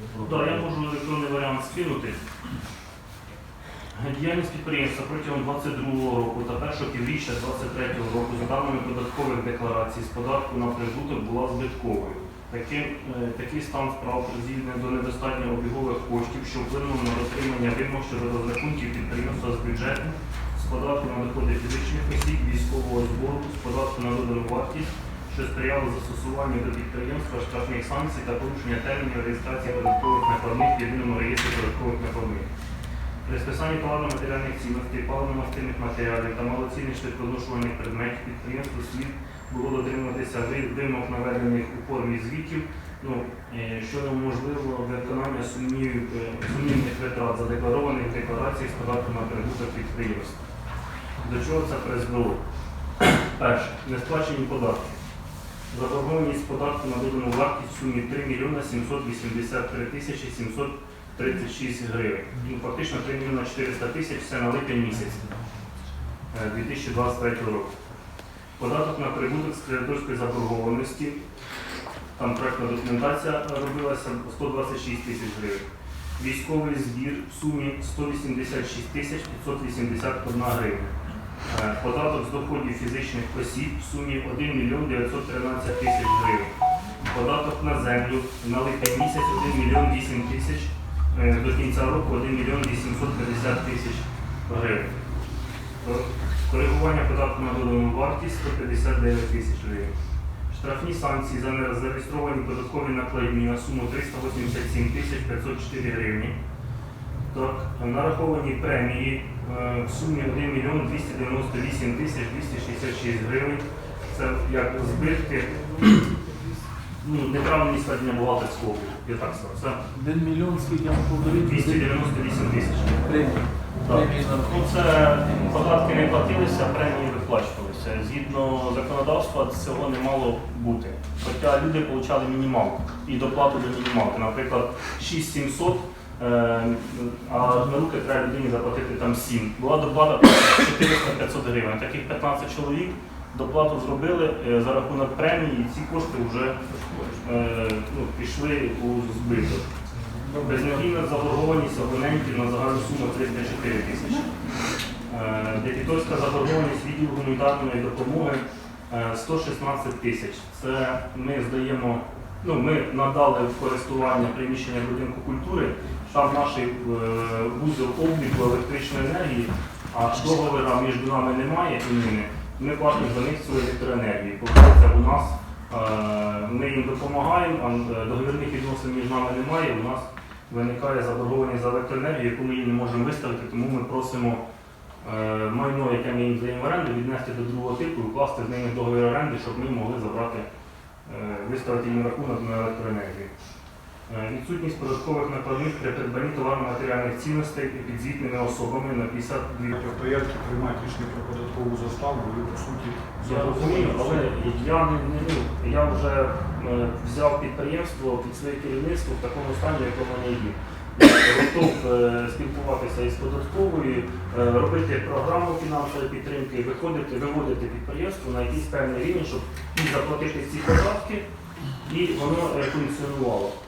Так, я можу електронний варіант скинути. Діяльність підприємства протягом 22 року та першого півріччя 23 року за даними податкових декларацій з податку на прибуток була збитковою. Таким, е, такий стан справ призвів до недостатньо обігових коштів, що вплинуло на дотримання вимог щодо розрахунків підприємства з бюджету, з податку на доходи фізичних осіб, військового збору, з податку на додану вартість, що сприяло застосуванню до підприємства штрафних санкцій та порушення термінів реєстрації податкових накладних в єдиному реєстрі податкових накладних. При списанні товарно-матеріальних цінностей, паливно-мастильних матеріалів та малоцінних швидкозношувальних предметів підприємству слід було дотримуватися вимог наведених у формі звітів, ну, е, що неможливо виконання е, сумнівних витрат задекларованих в декларації з податку на прибуток підприємства. До чого це призвело? Перше, несплачені податки. Заборгованість податку на додану вартість в сумі 3 мільйона 783 тисячі 736 гривень. Ну, фактично 3 мільйона 400 тисяч це на липень місяць е, 2023 року. Податок на прибуток з кредиторської заборгованості, там проектна документація робилася 126 тисяч гривень. Військовий збір в сумі 186 тисяч 581 гривня. Е, Податок з доходів фізичних осіб в сумі 1 мільйон 913 тисяч гривень. Податок на землю на липень місяць 1 мільйон 8 тисяч, е, до кінця року 1 мільйон 850 тисяч гривень. Е, Коригування податку на додану вартість 159 тисяч гривень. Штрафні санкції за незареєстровані податкові накладні на суму 387 тисяч 504 гривні. Так, нараховані премії е, в сумі 1 мільйон 298 тисяч 266 гривень. Це як збитки, ну, неправильні складення бухгалтерського обліку, я так сказав. Це 1 мільйон, скільки я повторив? 298 тисяч. Премії. Так. Ну, це податки не платилися, премії виплачувалися. Згідно законодавства цього не мало бути. Хоча люди отримали мінімалку і доплату до мінімалки. Наприклад, 6700, е, а на руки треба людині заплатити там 7. Була доплата 400-500 гривень. Таких 15 чоловік доплату зробили е, за рахунок премії, і ці кошти вже е, ну, пішли у збиток. Безнадійна заборгованість абонентів на загальну суму 304 тисячі. Е, заборгованість відділу гуманітарної допомоги е, 116 тисяч. Це ми здаємо, ну ми надали в користування приміщення будинку культури, там наш е, вузол обліку електричної енергії, а договора між нами немає і ними. Ми платимо за них цю електроенергію. Получається, у нас е, ми їм допомагаємо, а е, договірних відносин між нами немає. У нас виникає заборгованість за електроенергію, яку ми їм не можемо виставити, тому ми просимо майно, яке ми їм здаємо в оренду, віднести до другого типу і вкласти з ними договір оренди, щоб ми могли забрати, виставити їм рахунок на електроенергію. Е, Відсутність податкових накладних при придбанні товарно-матеріальних цінностей і підзвітними особами на 52 Обстоятельства приймають рішення про податкову заставу, і по суті Я розумію, але я не, не ну, я вже е, взяв підприємство під своє керівництво в такому стані, в якому воно є. Готов е, спілкуватися із податковою, е, робити програму фінансової підтримки, виходити, виводити підприємство на якийсь певний рівень, щоб і заплатити ці податки, і воно е, функціонувало.